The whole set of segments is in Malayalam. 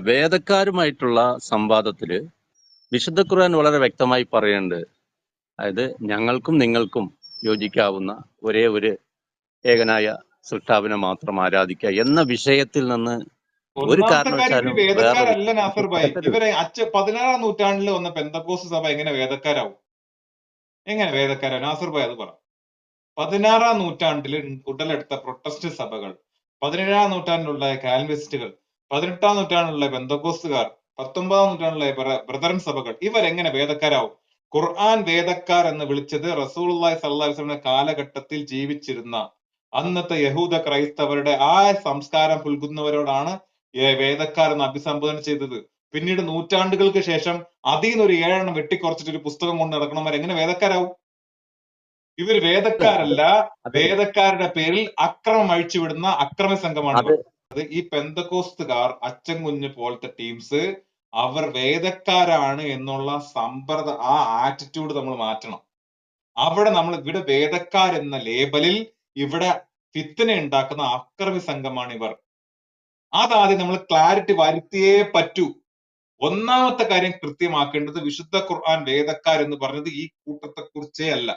വേദക്കാരുമായിട്ടുള്ള സംവാദത്തിൽ വിശുദ്ധ ഖുർആൻ വളരെ വ്യക്തമായി പറയുന്നുണ്ട്. അതായത് ഞങ്ങൾക്കും നിങ്ങൾക്കും യോജിക്കാവുന്ന ഒരേ ഒരു ഏകനായ സൃഷ്ടാവിനെ മാത്രം ആരാധിക്കുക എന്ന വിഷയത്തിൽ നിന്ന് ഒരു കാരണവശാലും വേദക്കാരല്ല നാസർ ഭായ്. തെറ്റരുത് ഇവരെ അച്ഛ പതിനാറാം നൂറ്റാണ്ടിൽ വന്ന പെന്തക്കോസ് സഭ എങ്ങനെ വേദക്കാരാവും? എങ്ങനെ വേദക്കാരാവും? നാസർ ഭായ് അത് പറ. പതിനാറാം നൂറ്റാണ്ടിൽ ഉടലെടുത്ത പ്രൊട്ടസ്റ്റ് സഭകൾ പതിനേഴാം നൂറ്റാണ്ടിലുള്ള കാൽവിസ്റ്റുകൾ പതിനെട്ടാം നൂറ്റാണ്ടിലെ ബന്ധക്കോസ്തുകാർ പത്തൊമ്പതാം നൂറ്റാണ്ടിലെ ബ്രദറൻ സഭകൾ ഇവരെങ്ങനെ വേദക്കാരാവും ഖുർആൻ വേദക്കാർ എന്ന് വിളിച്ചത് അലൈഹി വസല്ലമയുടെ കാലഘട്ടത്തിൽ ജീവിച്ചിരുന്ന അന്നത്തെ യഹൂദ ക്രൈസ്തവരുടെ ആ സംസ്കാരം പുൽകുന്നവരോടാണ് വേദക്കാർ എന്ന് അഭിസംബോധന ചെയ്തത്. പിന്നീട് നൂറ്റാണ്ടുകൾക്ക് ശേഷം അതിൽ നിന്ന് ഒരു ഏഴെണ്ണം വെട്ടിക്കുറച്ചിട്ട് ഒരു പുസ്തകം കൊണ്ട് നടക്കണവർ എങ്ങനെ വേദക്കാരാവും? ഇവർ വേദക്കാരല്ല വേദക്കാരുടെ പേരിൽ അക്രമം അഴിച്ചുവിടുന്ന അക്രമ സംഘമാണ് അത് ഈ പെന്തക്കോസ്തുകാർ അച്ഛൻ കുഞ്ഞ് പോലത്തെ ടീംസ് അവർ വേദക്കാരാണ് എന്നുള്ള സമ്പ്രദ ആ ആറ്റിറ്റ്യൂഡ് നമ്മൾ മാറ്റണം. അവിടെ നമ്മൾ ഇവിടെ വേദക്കാർ എന്ന ലേബലിൽ ഇവിടെ ഫിത്തിനെ ഉണ്ടാക്കുന്ന അക്രമി സംഘമാണ് ഇവർ. അതാദ്യം നമ്മൾ ക്ലാരിറ്റി വരുത്തിയേ പറ്റൂ. ഒന്നാമത്തെ കാര്യം കൃത്യമാക്കേണ്ടത് വിശുദ്ധ ഖുർആൻ വേദക്കാർ എന്ന് പറഞ്ഞത് ഈ കൂട്ടത്തെ കുറിച്ചേ അല്ല.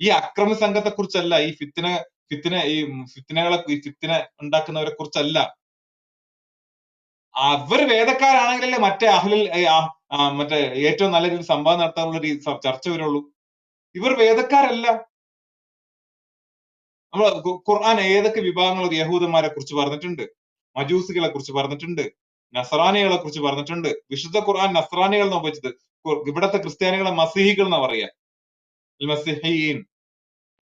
ഈ അക്രമി സംഘത്തെ കുറിച്ചല്ല ഈ ഫിത്തിന ഫിത്തിന ഈ ഫിത്തിനകളെ ഫിത്തിന ഉണ്ടാക്കുന്നവരെ കുറിച്ചല്ല. അവർ വേദക്കാരാണെങ്കിലല്ലേ മറ്റേ അഹ്ലിൽ മറ്റേ ഏറ്റവും നല്ല രീതിയിൽ സംവാദം നടത്താനുള്ള ചർച്ച വരുള്ളൂ. ഇവർ വേദക്കാരല്ല. നമ്മൾ ഖുർആൻ ഏതൊക്കെ വിഭാഗങ്ങൾ യഹൂദന്മാരെ കുറിച്ച് പറഞ്ഞിട്ടുണ്ട്? മജൂസികളെ കുറിച്ച് പറഞ്ഞിട്ടുണ്ട്. നസറാനികളെ കുറിച്ച് പറഞ്ഞിട്ടുണ്ട്. വിശുദ്ധ ഖുർആൻ നസറാനികൾ എന്ന് ഉപയോഗിച്ചത് ഇവിടത്തെ ക്രിസ്ത്യാനികളെ മസിഹികൾ എന്നാ പറയാ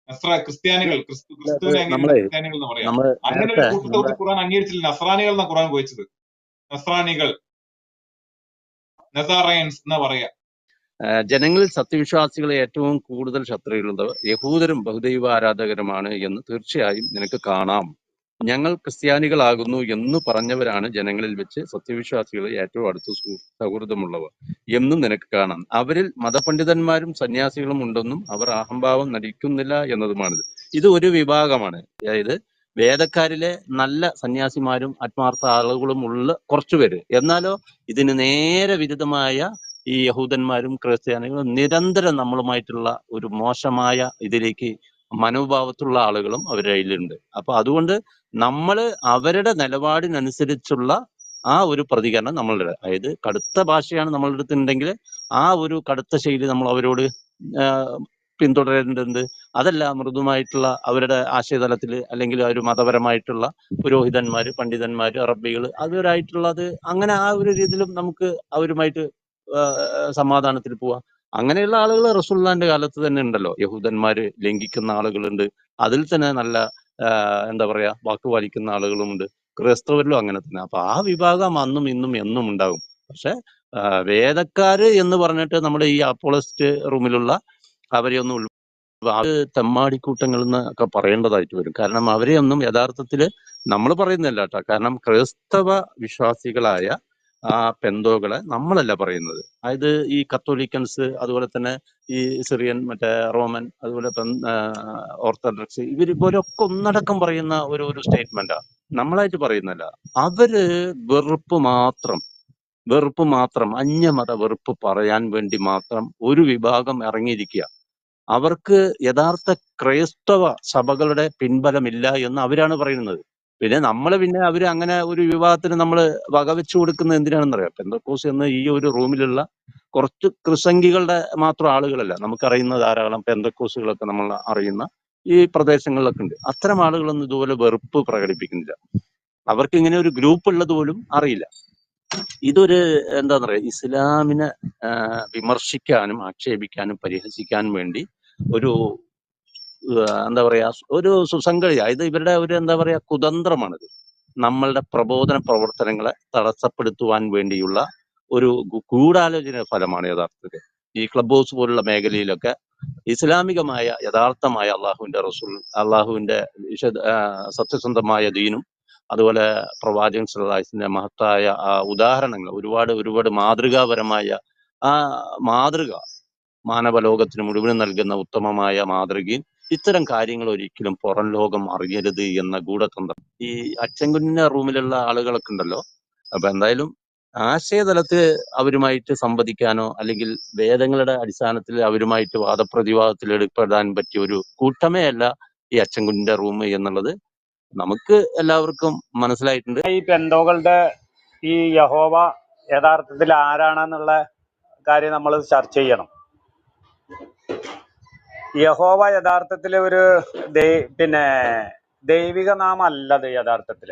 നസ്ര ക്രിസ്ത്യാനികൾ ക്രിസ്തു ക്രിസ്തുവിനെ ക്രിസ്ത്യാനികൾ എന്ന് പറയാം. അങ്ങനെ ഒരു കൂട്ടത്തിൽ കൂട്ടത്തെ ഖുർആൻ അംഗീകരിച്ചില്ല നസ്രാനികൾ എന്നാ ഖുർആൻ ഉപയോഗിച്ചത് നസ്രാനികൾ നസാറയൻസ് എന്നാ പറയാ. ജനങ്ങളിൽ സത്യവിശ്വാസികളെ ഏറ്റവും കൂടുതൽ ശത്രുക്കളുള്ളത് യഹൂദരും ബഹുദൈവ ആരാധകരുമാണ് എന്ന് തീർച്ചയായും നിനക്ക് കാണാം. ഞങ്ങൾ ക്രിസ്ത്യാനികളാകുന്നു എന്ന് പറഞ്ഞവരാണ് ജനങ്ങളിൽ വെച്ച് സത്യവിശ്വാസികളെ ഏറ്റവും അടുത്ത സൗഹൃദമുള്ളവർ എന്നും നിനക്ക് കാണാം. അവരിൽ മതപണ്ഡിതന്മാരും സന്യാസികളും ഉണ്ടെന്നും അവർ അഹംഭാവം നടിക്കുന്നില്ല എന്നതുമാണിത്. ഇത് ഒരു വിഭാഗമാണ്. അതായത് വേദക്കാരിലെ നല്ല സന്യാസിമാരും ആത്മാർത്ഥ ആളുകളും ഉള്ള കുറച്ചുപേര് എന്നാലോ ഇതിന് നേരെ വിരുദ്ധമായ ഈ യഹൂദന്മാരും ക്രിസ്ത്യാനികളും നിരന്തരം നമ്മളുമായിട്ടുള്ള ഒരു മോശമായ ഇതിലേക്ക് മനോഭാവത്തുള്ള ആളുകളും അവരുടെ കയ്യിലുണ്ട്. അപ്പൊ അതുകൊണ്ട് നമ്മൾ അവരുടെ നിലപാടിനനുസരിച്ചുള്ള ആ ഒരു പ്രതികരണം നമ്മളുടെ അതായത് കടുത്ത ഭാഷയാണ് നമ്മളുടെ അടുത്തുണ്ടെങ്കിൽ ആ ഒരു കടുത്ത ശൈലി നമ്മൾ അവരോട് പിന്തുടരേണ്ടത് അതല്ല മൃദുമായിട്ടുള്ള അവരുടെ ആശയതലത്തിൽ അല്ലെങ്കിൽ ഒരു മതപരമായിട്ടുള്ള പുരോഹിതന്മാർ പണ്ഡിതന്മാർ അറബികൾ അവരായിട്ടുള്ളത് അങ്ങനെ ആ ഒരു രീതിയിലും നമുക്ക് അവരുമായിട്ട് സമാധാനത്തിൽ പോവാം. അങ്ങനെയുള്ള ആളുകൾ റസൂള്ളാന്റെ കാലത്ത് തന്നെ ഉണ്ടല്ലോ. യഹൂദന്മാര് ലംഘിക്കുന്ന ആളുകളുണ്ട്. അതിൽ തന്നെ നല്ല എന്താ പറയാ വാക്ക് പാലിക്കുന്ന ആളുകളുമുണ്ട്. ക്രൈസ്തവരിലും അങ്ങനെ തന്നെ. അപ്പൊ ആ വിഭാഗം അന്നും ഇന്നും എന്നും ഉണ്ടാകും. പക്ഷെ വേദക്കാര് എന്ന് പറഞ്ഞിട്ട് നമ്മുടെ ഈ അപ്പോളസ്റ്റ് റൂമിലുള്ള അവരെ ഒന്നും ഉൾ- അത് തെമ്മാടിക്കൂട്ടങ്ങൾ എന്നൊക്കെ പറയേണ്ടതായിട്ട് വരും. കാരണം അവരെ ഒന്നും യഥാർത്ഥത്തിൽ നമ്മൾ പറയുന്നില്ല കേട്ടോ. കാരണം ക്രൈസ്തവ വിശ്വാസികളായ ആ പെന്തോകളെ നമ്മളല്ല പറയുന്നത്. അതായത് ഈ കത്തോലിക്കൻസ് അതുപോലെ തന്നെ ഈ സിറിയൻ മറ്റേ റോമൻ അതുപോലെ ഓർത്തഡോക്സ് ഇവർ ഇവരൊക്കെ ഒന്നടക്കം പറയുന്ന ഒരു ഒരു സ്റ്റേറ്റ്മെന്റാണ് നമ്മളായിട്ട് പറയുന്നല്ല അവർ വെറുപ്പ് മാത്രം വെറുപ്പ് മാത്രം അന്യമത വെറുപ്പ് പറയാൻ വേണ്ടി മാത്രം ഒരു വിഭാഗം ഇറങ്ങിയിരിക്കുക അവർക്ക് യഥാർത്ഥ ക്രൈസ്തവ സഭകളുടെ പിൻബലമില്ല എന്ന് അവരാണ് പറയുന്നത്. പിന്നെ നമ്മൾ പിന്നെ അവർ അങ്ങനെ ഒരു വിവാഹത്തിന് നമ്മൾ വകവെച്ചു കൊടുക്കുന്നത് എന്തിനാണെന്നറിയാം? പെന്തക്കോസ് എന്ന ഈ ഒരു റൂമിലുള്ള കുറച്ച് ക്രിസംഗികളുടെ മാത്രം ആളുകളല്ല. നമുക്കറിയുന്ന ധാരാളം പെന്തക്കോസുകളൊക്കെ നമ്മൾ അറിയുന്ന ഈ പ്രദേശങ്ങളിലൊക്കെ ഉണ്ട്. അത്തരം ആളുകളൊന്നും ഇതുപോലെ വെറുപ്പ് പ്രകടിപ്പിക്കുന്നില്ല. അവർക്ക് ഇങ്ങനെ ഒരു ഗ്രൂപ്പ് ഉള്ളത് പോലും അറിയില്ല. ഇതൊരു എന്താന്ന് പറയാ ഇസ്ലാമിനെ വിമർശിക്കാനും ആക്ഷേപിക്കാനും പരിഹസിക്കാനും വേണ്ടി ഒരു എന്താ പറയാ ഒരു സുസംഗതി ഇത് ഇവരുടെ ഒരു എന്താ പറയാ കുതന്ത്രമാണിത്. നമ്മളുടെ പ്രബോധന പ്രവർത്തനങ്ങളെ തടസ്സപ്പെടുത്തുവാൻ വേണ്ടിയുള്ള ഒരു ഗൂഢാലോചന ഫലമാണ് യഥാർത്ഥത്തിൽ. ഈ ക്ലബ് ഹൗസ് പോലുള്ള മേഖലയിലൊക്കെ ഇസ്ലാമികമായ യഥാർത്ഥമായ അള്ളാഹുവിന്റെ റസൂൽ അള്ളാഹുവിന്റെ സത്യസന്ധമായ ദീനും അതുപോലെ പ്രവാചകൻ സല്ലാസിന്റെ മഹത്തായ ആ ഉദാഹരണങ്ങൾ ഒരുപാട് ഒരുപാട് മാതൃകാപരമായ ആ മാതൃക മാനവ ലോകത്തിന് മുഴുവനും നൽകുന്ന ഉത്തമമായ മാതൃകയും ഇത്തരം കാര്യങ്ങൾ ഒരിക്കലും പുറം ലോകം അറിയരുത് എന്ന ഗൂഢതന്ത്രം. ഈ അച്ചൻകുഞ്ഞിന്റെ റൂമിലുള്ള ആളുകളൊക്കെ ഉണ്ടല്ലോ. അപ്പൊ എന്തായാലും ആശയതലത്തിൽ അവരുമായിട്ട് സംവദിക്കാനോ അല്ലെങ്കിൽ വേദങ്ങളുടെ അടിസ്ഥാനത്തിൽ അവരുമായിട്ട് വാദപ്രതിവാദത്തിൽ ഏർപ്പെടാൻ പറ്റിയ ഒരു കൂട്ടമേ അല്ല ഈ അച്ചൻകുഞ്ഞിന്റെ റൂം എന്നുള്ളത് നമുക്ക് എല്ലാവർക്കും മനസ്സിലായിട്ടുണ്ട്. ഈ പെന്തോകളുടെ ഈ യഹോവ യഥാർത്ഥത്തിൽ ആരാണെന്നുള്ള കാര്യം നമ്മൾ ചർച്ച ചെയ്യണം. യഹോവ യഥാർത്ഥത്തിൽ ഒരു പിന്നെ ദൈവിക നാമല്ല യഥാർത്ഥത്തിൽ.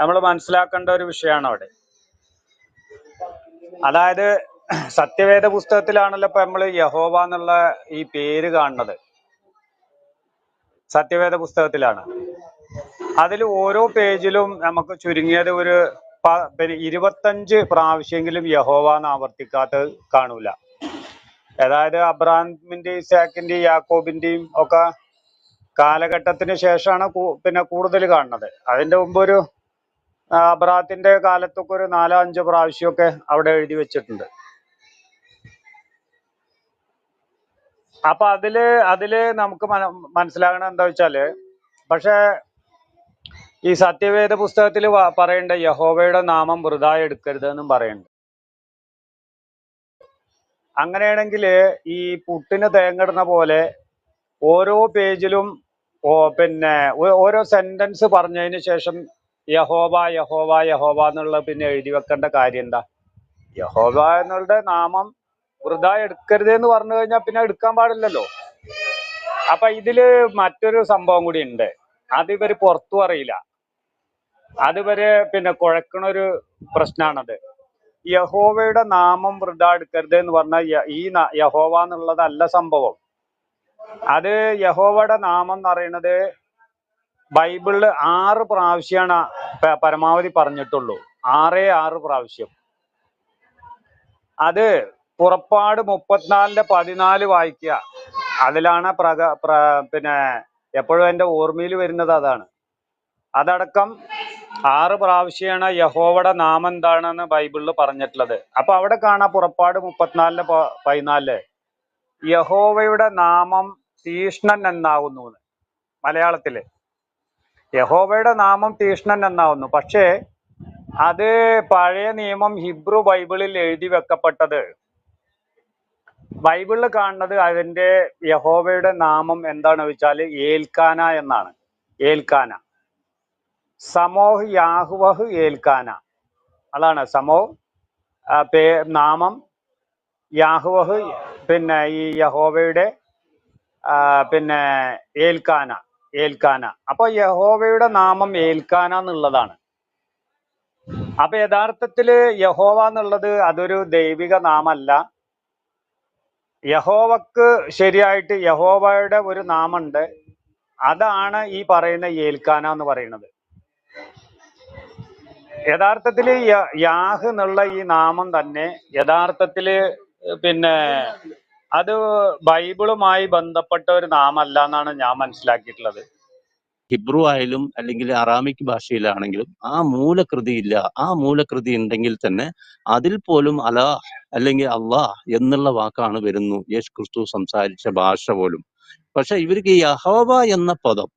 നമ്മൾ മനസ്സിലാക്കേണ്ട ഒരു വിഷയമാണ് അവിടെ. അതായത് സത്യവേദ പുസ്തകത്തിലാണല്ലോ ഇപ്പൊ നമ്മൾ യഹോവ എന്നുള്ള ഈ പേര് കാണുന്നത്. സത്യവേദ പുസ്തകത്തിലാണ്. അതിൽ ഓരോ പേജിലും നമുക്ക് ചുരുങ്ങിയത് ഒരു ഇരുപത്തഞ്ച് പ്രാവശ്യമെങ്കിലും യഹോവ എന്ന് ആവർത്തിക്കാത്തത് കാണൂല. അതായത് അബ്രാഹിമിന്റെയും ഇസാക്കിന്റെയും യാക്കോബിന്റെയും ഒക്കെ കാലഘട്ടത്തിന് ശേഷമാണ് പിന്നെ കൂടുതൽ കാണുന്നത്. അതിന്റെ മുമ്പ് ഒരു അബ്രാത്തിന്റെ കാലത്തൊക്കെ ഒരു നാലോ അഞ്ചോ പ്രാവശ്യമൊക്കെ അവിടെ എഴുതി വെച്ചിട്ടുണ്ട്. അപ്പൊ അതിൽ അതിൽ നമുക്ക് മനസ്സിലാകണം എന്താ വെച്ചാൽ പക്ഷെ ഈ സത്യവേദ പുസ്തകത്തിൽ പറയേണ്ട യഹോവയുടെ നാമം വൃതാ എടുക്കരുത് എന്നും പറയുന്നുണ്ട് അങ്ങനെയാണെങ്കിൽ ഈ പുട്ടിന് തേങ്ങിടുന്ന പോലെ ഓരോ പേജിലും ഓ പിന്നെ ഓരോ സെന്റൻസ് പറഞ്ഞതിന് ശേഷം യഹോബ യഹോബ യഹോബ എന്നുള്ള പിന്നെ എഴുതി വെക്കേണ്ട കാര്യം എന്താ? യഹോബ എന്നുള്ള നാമം വൃതാ എടുക്കരുത് എന്ന് പറഞ്ഞു കഴിഞ്ഞാൽ പിന്നെ എടുക്കാൻ പാടില്ലല്ലോ. അപ്പൊ ഇതിൽ മറ്റൊരു സംഭവം കൂടി ഉണ്ട്. അത് ഇവർ പുറത്തു അറിയില്ല. അതുവരെ പിന്നെ കുഴക്കണ ഒരു പ്രശ്നമാണത് യഹോവയുടെ നാമം വൃതാ എടുക്കരുത് എന്ന് പറഞ്ഞാൽ ഈ യഹോവ എന്നുള്ളതല്ല സംഭവം. അത് യഹോവയുടെ നാമം എന്ന് പറയുന്നത് ബൈബിളിൽ ആറ് പ്രാവശ്യമാണ് പരമാവധി പറഞ്ഞിട്ടുള്ളൂ. ആറേ ആറ് പ്രാവശ്യം. അത് പുറപ്പാട് മുപ്പത്തിനാലിന്റെ പതിനാല് വായിക്കുക. അതിലാണ് പ്രക പ്ര പിന്നെ എപ്പോഴും എന്റെ ഓർമ്മയിൽ വരുന്നത് അതാണ്. അതടക്കം ആറ് പ്രാവശ്യമാണ് യഹോവയുടെ നാമം എന്താണെന്ന് ബൈബിളിൽ പറഞ്ഞിട്ടുള്ളത്. അപ്പൊ അവിടെ കാണാ പുറപ്പാട് മുപ്പത്തിനാലിന്റെ പ- പതിനാലിൽ. യഹോവയുടെ നാമം തീഷ്ണൻ എന്നാവുന്നു എന്ന്. മലയാളത്തിൽ. യഹോവയുടെ നാമം തീഷ്ണൻ എന്നാവുന്നു. പക്ഷേ അത് പഴയ നിയമം ഹിബ്രു ബൈബിളിൽ എഴുതി വെക്കപ്പെട്ടത്. ബൈബിളിൽ കാണുന്നത് അതിന്റെ യഹോവയുടെ നാമം എന്താണെന്ന് വെച്ചാൽ ഏൽക്കാന എന്നാണ്. ഏൽക്കാന. സമോഹ് യാഹുവഹ് ഏൽക്കാന. അതാണ് സമോ പേ നാമം യാഹുവഹ് പിന്നെ ഈ യഹോവയുടെ പിന്നെ ഏൽക്കാന ഏൽക്കാന. അപ്പൊ യഹോവയുടെ നാമം ഏൽക്കാന എന്നുള്ളതാണ്. അപ്പൊ യഥാർത്ഥത്തിൽ യഹോവ എന്നുള്ളത് അതൊരു ദൈവിക നാമല്ല. യഹോവക്ക് ശരിയായിട്ട് യഹോവയുടെ ഒരു നാമുണ്ട് അതാണ് ഈ പറയുന്ന ഏൽക്കാന എന്ന് പറയുന്നത്. യഥാർത്ഥത്തിൽ യ- യാഹ് എന്നുള്ള ഈ നാമം തന്നെ യഥാർത്ഥത്തിൽ പിന്നെ അത് ബൈബിളുമായി ബന്ധപ്പെട്ട ഒരു നാമല്ല എന്നാണ് ഞാൻ മനസ്സിലാക്കിയിട്ടുള്ളത്. ഹിബ്രു ആയാലും അല്ലെങ്കിൽ അറാമിക് ഭാഷയിലാണെങ്കിലും ആ മൂലകൃതി ഇല്ല. ആ മൂലകൃതി ഉണ്ടെങ്കിൽ തന്നെ അതിൽ പോലും അലാ അല്ലെങ്കിൽ അള്ളാഹ് എന്നുള്ള വാക്കാണ് വരുന്നു. യേശു ക്രിസ്തു സംസാരിച്ച ഭാഷ പോലും. പക്ഷെ ഇവർക്ക് യഹോവ എന്ന പദം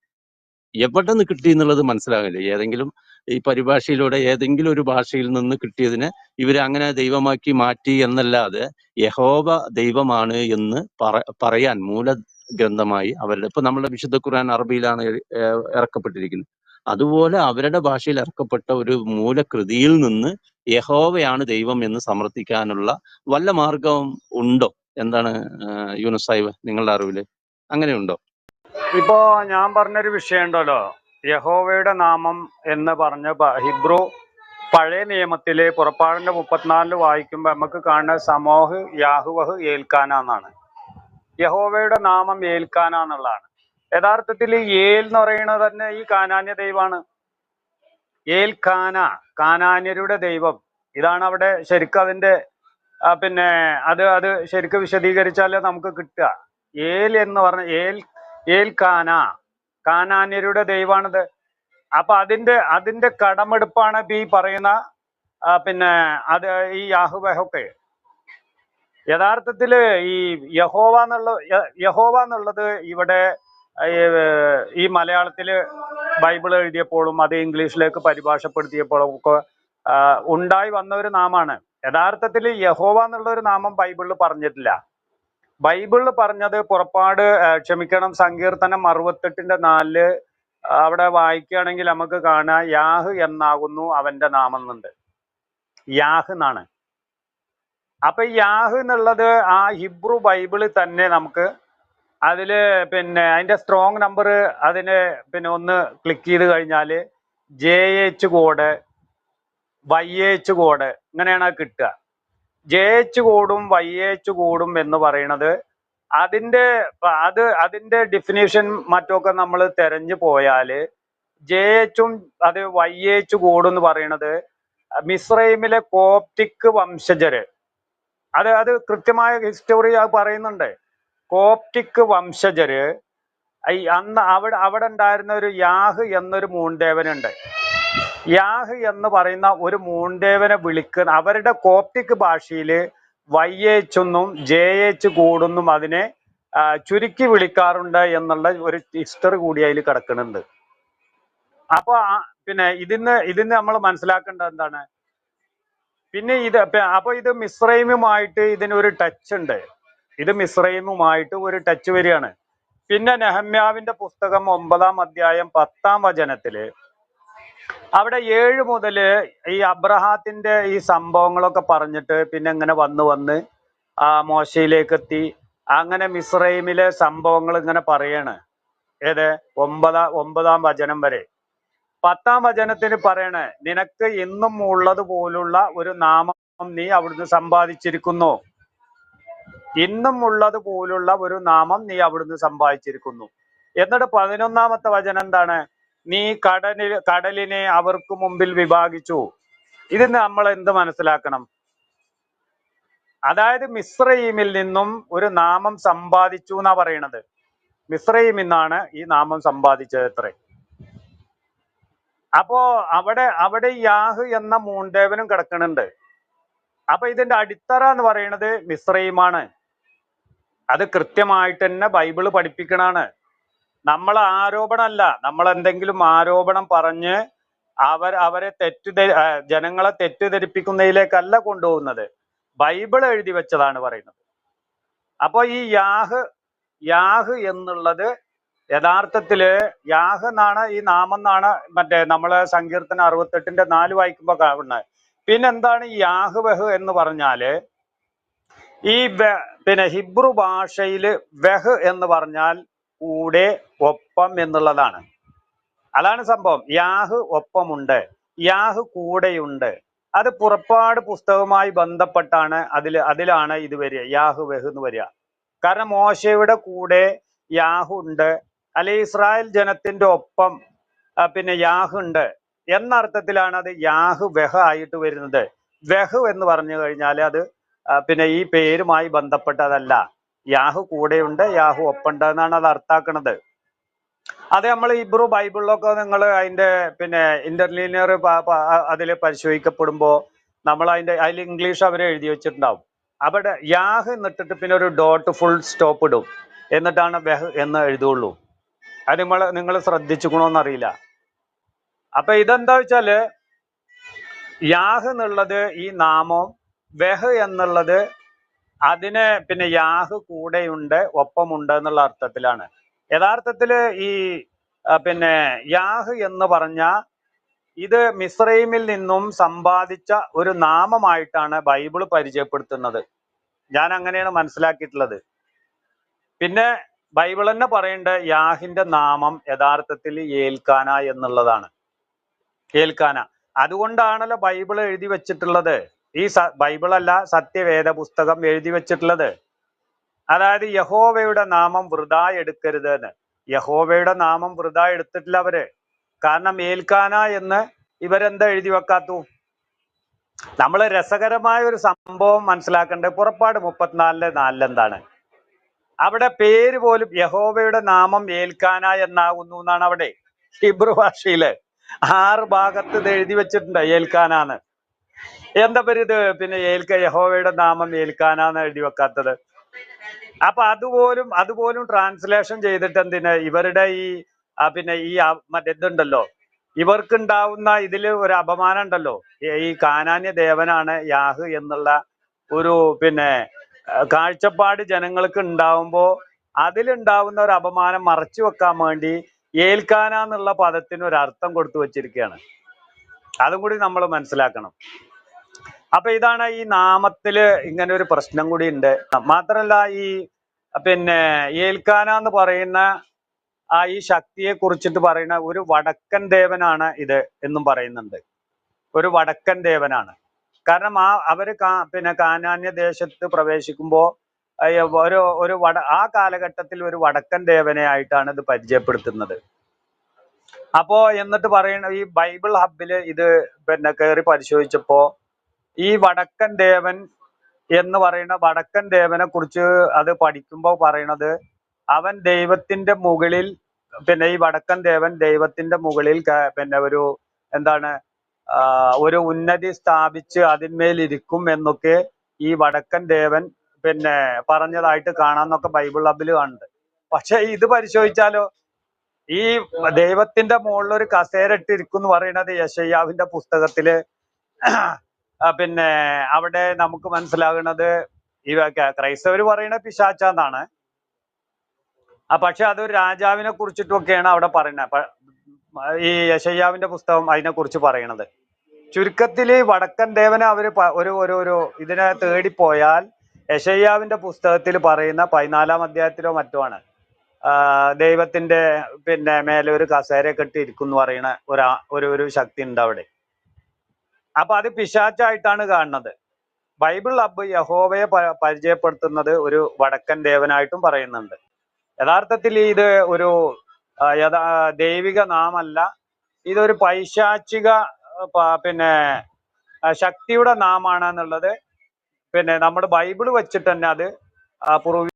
എവിടെ നിന്ന് കിട്ടി എന്നുള്ളത് മനസ്സിലാകില്ല ഏതെങ്കിലും ഈ പരിഭാഷയിലൂടെ ഏതെങ്കിലും ഒരു ഭാഷയിൽ നിന്ന് കിട്ടിയതിനെ ഇവർ അങ്ങനെ ദൈവമാക്കി മാറ്റി എന്നല്ലാതെ യഹോവ ദൈവമാണ് എന്ന് പറയാൻ മൂല ഗ്രന്ഥമായി അവരുടെ ഇപ്പൊ നമ്മുടെ വിശുദ്ധ ഖുർആൻ അറബിയിലാണ് ഇറക്കപ്പെട്ടിരിക്കുന്നത്. അതുപോലെ അവരുടെ ഭാഷയിൽ ഇറക്കപ്പെട്ട ഒരു മൂലകൃതിയിൽ നിന്ന് യഹോവയാണ് ദൈവം എന്ന് സമർത്ഥിക്കാനുള്ള വല്ല മാർഗവും ഉണ്ടോ? എന്താണ് യൂനുസ് സാഹിബ് നിങ്ങളുടെ അറിവിൽ? അങ്ങനെയുണ്ടോ? ഇപ്പോ ഞാൻ പറഞ്ഞൊരു വിഷയം ഉണ്ടല്ലോ യഹോവയുടെ നാമം എന്ന് പറഞ്ഞ ഹിബ്രു പഴയ നിയമത്തിലെ പുറപ്പാടിന്റെ മുപ്പത്തിനാലിൽ വായിക്കുമ്പോ നമുക്ക് കാണുന്ന സമോഹ് യാഹുവഹ് ഏൽക്കാന എന്നാണ്. യഹോവയുടെ നാമം ഏൽക്കാന എന്നുള്ളതാണ്. യഥാർത്ഥത്തിൽ ഏൽ എന്ന് പറയുന്നത് തന്നെ ഈ കാനാന്യ ദൈവമാണ്. ഏൽക്കാന കാനാന്യരുടെ ദൈവം. ഇതാണ് അവിടെ ശരിക്കും അതിന്റെ പിന്നെ അത് അത് ശരിക്കും വിശദീകരിച്ചാലേ നമുക്ക് കിട്ടുക. ഏൽ എന്ന് പറഞ്ഞ ഏൽ ഏൽ കാന. കാനാന്യരുടെ ദൈവമാണിത്. അപ്പൊ അതിന്റെ അതിന്റെ കടമെടുപ്പാണ് ഈ പറയുന്ന പിന്നെ അത് ഈ യാഹുബഹൊക്കെ യഥാർത്ഥത്തിൽ ഈ യഹോവ എന്നുള്ള യഹോവ എന്നുള്ളത് ഇവിടെ ഈ മലയാളത്തിൽ ബൈബിൾ എഴുതിയപ്പോഴും അത് ഇംഗ്ലീഷിലേക്ക് പരിഭാഷപ്പെടുത്തിയപ്പോഴും ഒക്കെ ഉണ്ടായി വന്ന ഒരു നാമാണ്. യഥാർത്ഥത്തിൽ യഹോവ എന്നുള്ള ഒരു നാമം ബൈബിളിൽ പറഞ്ഞിട്ടില്ല. ബൈബിളിൽ പറഞ്ഞത് പുറപ്പാട് ക്ഷമിക്കണം സങ്കീർത്തനം അറുപത്തെട്ടിന്റെ നാലിൽ അവിടെ വായിക്കുകയാണെങ്കിൽ നമുക്ക് കാണാം യാഹ് എന്നാകുന്നു അവന്റെ നാമം എന്നുണ്ട് യാഹ് എന്നാണ്. അപ്പൊ യാഹ് എന്നുള്ളത് ആ ഹിബ്രു ബൈബിളിൽ തന്നെ നമുക്ക് അതിൽ പിന്നെ അതിന്റെ സ്ട്രോങ് നമ്പർ അതിന് പിന്നെ ഒന്ന് ക്ലിക്ക് ചെയ്ത് കഴിഞ്ഞാൽ J H code Y H code ഇങ്ങനെയാണ് കിട്ടുക. ജെ എച്ച് കോഡും വൈ എച്ച് കോഡും എന്ന് പറയുന്നത് അതിന്റെ അത് അതിന്റെ ഡിഫിനേഷൻ മറ്റൊക്കെ നമ്മൾ തെരഞ്ഞു പോയാൽ ജെ എച്ചും അത് വൈ എച്ച് കൂടും എന്ന് പറയുന്നത് മിസ്രൈമിലെ കോപ്റ്റിക് വംശജര്. അത് അത് കൃത്യമായ ഹിസ്റ്ററി അത് പറയുന്നുണ്ട്. കോപ്റ്റിക് വംശജര് അന്ന് അവിടെ അവിടെ ഉണ്ടായിരുന്ന ഒരു യാഹ് എന്നൊരു മൂൺദേവനുണ്ട് യാഹ് എന്ന് പറയുന്ന ഒരു മൂണ്ടേവനെ വിളിക്കുന്ന അവരുടെ കോപ്റ്റിക് ഭാഷയിൽ വൈ എച്ച് ഒന്നും ജെ എച്ച് കൂടുന്നും അതിനെ ചുരുക്കി വിളിക്കാറുണ്ട് എന്നുള്ള ഒരു ഹിസ്റ്ററി കൂടി അതിൽ കിടക്കുന്നുണ്ട്. അപ്പൊ പിന്നെ ഇതിന്ന് ഇതിന്ന് നമ്മൾ മനസ്സിലാക്കേണ്ടത് എന്താണ്? പിന്നെ ഇത് അപ്പോൾ അപ്പൊ ഇത് മിസ്രൈമുമായിട്ട് ഇതിനൊരു ടച്ച് ഉണ്ട്. ഇത് മിസ്രൈമുമായിട്ട് ഒരു ടച്ച് വരികയാണ്. പിന്നെ നെഹമ്യാവിന്റെ പുസ്തകം ഒമ്പതാം അധ്യായം പത്താം വചനത്തിൽ അവിടെ ഏഴ് മുതൽ ഈ അബ്രഹാത്തിന്റെ ഈ സംഭവങ്ങളൊക്കെ പറഞ്ഞിട്ട് പിന്നെ ഇങ്ങനെ വന്ന് വന്ന് ആ മോശയിലേക്ക് എത്തി അങ്ങനെ മിസ്രൈമിലെ സംഭവങ്ങൾ ഇങ്ങനെ പറയാണ്. ഏത്? ഒമ്പതാം ഒമ്പതാം വചനം വരെ. പത്താം വചനത്തിന് പറയണേ നിനക്ക് ഇന്നും ഉള്ളത് പോലുള്ള ഒരു നാമം നീ അവിടുന്ന് സമ്പാദിച്ചിരിക്കുന്നു. ഇന്നും ഉള്ളത് പോലുള്ള ഒരു നാമം നീ അവിടുന്ന് സമ്പാദിച്ചിരിക്കുന്നു. എന്നിട്ട് പതിനൊന്നാമത്തെ വചനം എന്താണ്? നീ കടലിൽ കടലിനെ അവർക്ക് മുമ്പിൽ വിഭാഗിച്ചു. ഇത് നമ്മൾ എന്ത് മനസ്സിലാക്കണം? അതായത് മിസ്രയീമിൽ നിന്നും ഒരു നാമം സമ്പാദിച്ചു എന്നാ പറയണത്. മിസ്രയീമിൽ നിന്നാണ് ഈ നാമം സമ്പാദിച്ചത് അത്രേ. അപ്പോ അവിടെ അവിടെ യാഹ് എന്ന മൂണ്ടേവനും കിടക്കണുണ്ട് അപ്പൊ ഇതിന്റെ അടിത്തറ എന്ന് പറയുന്നത് മിസ്രൈമാണ് അത് കൃത്യമായിട്ട് തന്നെ ബൈബിൾ പഠിപ്പിക്കണാണ് നമ്മൾ ആരോപണമല്ല. നമ്മൾ എന്തെങ്കിലും ആരോപണം പറഞ്ഞ് അവർ അവരെ തെറ്റിദ്ധ ജനങ്ങളെ തെറ്റിദ്ധരിപ്പിക്കുന്നതിലേക്കല്ല കൊണ്ടുപോകുന്നത്. ബൈബിൾ എഴുതി വെച്ചതാണ് പറയുന്നത്. അപ്പൊ ഈ യാഹ് യാഹ് എന്നുള്ളത് യഥാർത്ഥത്തിൽ യാഹ് എന്നാണ് ഈ നാമം എന്നാണ് മറ്റേ നമ്മളെ സങ്കീർത്തന അറുപത്തെട്ടിന്റെ നാല് വായിക്കുമ്പോ കാണുന്നത്. പിന്നെന്താണ് യാഹ് വെഹ് എന്ന് പറഞ്ഞാൽ ഈ പിന്നെ ഹിബ്രു ഭാഷയിൽ വെഹ് എന്ന് പറഞ്ഞാൽ കൂടെ ഒപ്പം എന്നുള്ളതാണ്. അതാണ് സംഭവം. യാഹ് ഒപ്പമുണ്ട്. യാഹ് കൂടെയുണ്ട്. അത് പുറപ്പാട് പുസ്തകവുമായി ബന്ധപ്പെട്ടാണ് അതിൽ അതിലാണ് ഇത് വരിക. യാഹു വെഹ് എന്ന് വരിക. കാരണം മോശയുടെ കൂടെ യാഹു ഉണ്ട്. അല്ലെ ഇസ്രായേൽ ജനത്തിന്റെ ഒപ്പം പിന്നെ യാഹു ഉണ്ട് എന്ന അർത്ഥത്തിലാണ് അത് യാഹ് വെഹ ആയിട്ട് വരുന്നത്. വെഹ് എന്ന് പറഞ്ഞു കഴിഞ്ഞാൽ അത് പിന്നെ ഈ പേരുമായി ബന്ധപ്പെട്ടതല്ല. യാഹു കൂടെയുണ്ട് യാഹു ഒപ്പുണ്ട് എന്നാണ് അത് അർത്ഥാക്കുന്നത് അത് നമ്മൾ ഇബ്രു ബൈബിളിലൊക്കെ നിങ്ങൾ അതിന്റെ പിന്നെ ഇന്റർലീനിയർ അതിൽ പരിശോധിക്കപ്പെടുമ്പോ നമ്മൾ അതിന്റെ അതിൽ ഇംഗ്ലീഷ് അവർ എഴുതി വെച്ചിട്ടുണ്ടാവും. അവിടെ യാഹ് എന്നിട്ടിട്ട് പിന്നെ ഒരു ഡോട്ട് ഫുൾ സ്റ്റോപ്പ് ഇടും. എന്നിട്ടാണ് ബെഹ് എന്ന് എഴുതുള്ളൂ. അത് നിങ്ങൾ ശ്രദ്ധിച്ചുക്കണോന്ന് അറിയില്ല. അപ്പൊ ഇതെന്താ വെച്ചാൽ യാഹ് എന്നുള്ളത് ഈ നാമം വെഹ് എന്നുള്ളത് അതിന് പിന്നെ യാഹ് കൂടെയുണ്ട് ഒപ്പമുണ്ട് എന്നുള്ള അർത്ഥത്തിലാണ്. യഥാർത്ഥത്തിൽ ഈ പിന്നെ യാഹ് എന്ന് പറഞ്ഞ ഇത് മിസ്രൈമിൽ നിന്നും സമ്പാദിച്ച ഒരു നാമമായിട്ടാണ് ബൈബിൾ പരിചയപ്പെടുത്തുന്നത്. ഞാൻ അങ്ങനെയാണ് മനസ്സിലാക്കിയിട്ടുള്ളത്. പിന്നെ ബൈബിൾ തന്നെ പറയേണ്ട യാഹിന്റെ നാമം യഥാർത്ഥത്തിൽ ഏൽക്കാന എന്നുള്ളതാണ്. ഏൽക്കാന. അതുകൊണ്ടാണല്ലോ ബൈബിൾ എഴുതി വെച്ചിട്ടുള്ളത്. ഈ അല്ല സത്യവേദ പുസ്തകം എഴുതി വെച്ചിട്ടുള്ളത്. അതായത് യഹോവയുടെ നാമം വൃതാ എടുക്കരുത് എന്ന് യഹോവയുടെ നാമം വൃതാ എടുത്തിട്ടില്ല അവർ. കാരണം ഏൽക്കാന എന്ന് ഇവരെന്താ എഴുതി വെക്കാത്തു? നമ്മൾ രസകരമായ ഒരു സംഭവം മനസ്സിലാക്കേണ്ടത് പുറപ്പാട് മുപ്പത്തിനാലിലെ നാലിൽ എന്താണ് അവിടെ പേര് പോലും യഹോവയുടെ നാമം ഏൽക്കാന എന്നാകുന്നു എന്നാണ് അവിടെ ഹിബ്രു ഭാഷയിൽ ആറ് ഭാഗത്ത് എഴുതി വെച്ചിട്ടുണ്ട് ഏൽക്കാനാന്ന്. എന്താ ഇത്? പിന്നെ ഏൽക്ക യഹോവയുടെ നാമം ഏൽക്കാനാന്ന് എഴുതി വെക്കാത്തത്. അപ്പൊ അതുപോലും അതുപോലും ട്രാൻസ്ലേഷൻ ചെയ്തിട്ട് എന്തിന്? ഇവരുടെ ഈ പിന്നെ ഈ ആ, മറ്റേ ഇതുണ്ടല്ലോ. ഇവർക്കുണ്ടാവുന്ന ഇതിൽ ഒരു അപമാനം ഉണ്ടല്ലോ. ഈ- കാനാന്യ ദേവനാണ് യാഹ് എന്നുള്ള ഒരു പിന്നെ കാഴ്ചപ്പാട് ജനങ്ങൾക്ക് ഉണ്ടാവുമ്പോ അതിലുണ്ടാവുന്ന ഒരു അപമാനം മറച്ചു വെക്കാൻ വേണ്ടി ഏൽക്കാന എന്നുള്ള പദത്തിന് ഒരു അർത്ഥം കൊടുത്തു വച്ചിരിക്കുകയാണ്. അതും കൂടി നമ്മൾ മനസ്സിലാക്കണം. അപ്പൊ ഇതാണ് ഈ നാമത്തിൽ ഇങ്ങനെ ഒരു പ്രശ്നം കൂടി ഉണ്ട്. മാത്രല്ല ഈ പിന്നെ ഏൽക്കാന എന്ന് പറയുന്ന ആ ഈ ശക്തിയെ കുറിച്ചിട്ട് പറയുന്ന ഒരു വടക്കൻ ദേവനാണ് ഇത് എന്നും പറയുന്നുണ്ട്. ഒരു വടക്കൻ ദേവനാണ്. കാരണം ആ അവർ കാ പിന്നെ കാനാന്യ ദേശത്ത് പ്രവേശിക്കുമ്പോ ഒരു ഒരു വട ആ കാലഘട്ടത്തിൽ ഒരു വടക്കൻ ദേവനെ ആയിട്ടാണ് ഇത് പരിചയപ്പെടുത്തുന്നത്. അപ്പോ എന്നിട്ട് പറയുന്ന ഈ ബൈബിൾ ഹബിൽ ഇത് പിന്നെ കയറി പരിശോധിച്ചപ്പോ ഈ വടക്കൻ ദേവൻ എന്ന് പറയുന്ന വടക്കൻ ദേവനെ കുറിച്ച് അത് പഠിക്കുമ്പോൾ പറയണത് അവൻ ദൈവത്തിന്റെ മുകളിൽ പിന്നെ ഈ വടക്കൻ ദേവൻ ദൈവത്തിന്റെ മുകളിൽ പിന്നെ ഒരു എന്താണ് ഒരു ഉന്നതി സ്ഥാപിച്ച് അതിന്മേൽ ഇരിക്കും എന്നൊക്കെ ഈ വടക്കൻ ദേവൻ പിന്നെ പറഞ്ഞതായിട്ട് കാണാന്നൊക്കെ ബൈബിൾ ഹബിൽ കാണുന്നുണ്ട്. പക്ഷെ ഇത് പരിശോധിച്ചാലോ ഈ ദൈവത്തിന്റെ മുകളിൽ ഒരു കസേര ഇട്ടിരിക്കും എന്ന് പറയുന്നത് യശയ്യാവിന്റെ പുസ്തകത്തിൽ പിന്നെ അവിടെ നമുക്ക് മനസ്സിലാകുന്നത് ഈ ക്രൈസ്തവർ പറയുന്ന പിശാച്ചാന്നാണ് ആ പക്ഷെ അതൊരു രാജാവിനെ കുറിച്ചിട്ടൊക്കെയാണ് അവിടെ പറയുന്നത്. ഈ യശയ്യാവിന്റെ പുസ്തകം അതിനെ കുറിച്ച് പറയണത്. ചുരുക്കത്തിൽ വടക്കൻ ദേവനെ അവർ ഒരു ഒരു ഒരു ഇതിനെ തേടിപ്പോയാൽ യശയ്യാവിന്റെ പുസ്തകത്തിൽ പറയുന്ന പതിനാലാം അധ്യായത്തിലോ മറ്റോ ആണ്. ദൈവത്തിന്റെ പിന്നെ മേലെ ഒരു കസേര ഇരിക്കും എന്ന് പറയുന്ന ഒരു ഒരു ശക്തി ഉണ്ട് അവിടെ. അപ്പൊ അത് പിശാച്ചായിട്ടാണ് കാണുന്നത്. ബൈബിൾ അബ് യഹോവയെ പരിചയപ്പെടുത്തുന്നത് ഒരു വടക്കൻ ദേവനായിട്ടും പറയുന്നുണ്ട്. യഥാർത്ഥത്തിൽ ഇത് ഒരു യഥാ ദൈവിക നാമല്ല. ഇതൊരു പൈശാചിക പിന്നെ ശക്തിയുടെ നാമാണ് എന്നുള്ളത് പിന്നെ നമ്മുടെ ബൈബിൾ വെച്ചിട്ട് തന്നെ അത്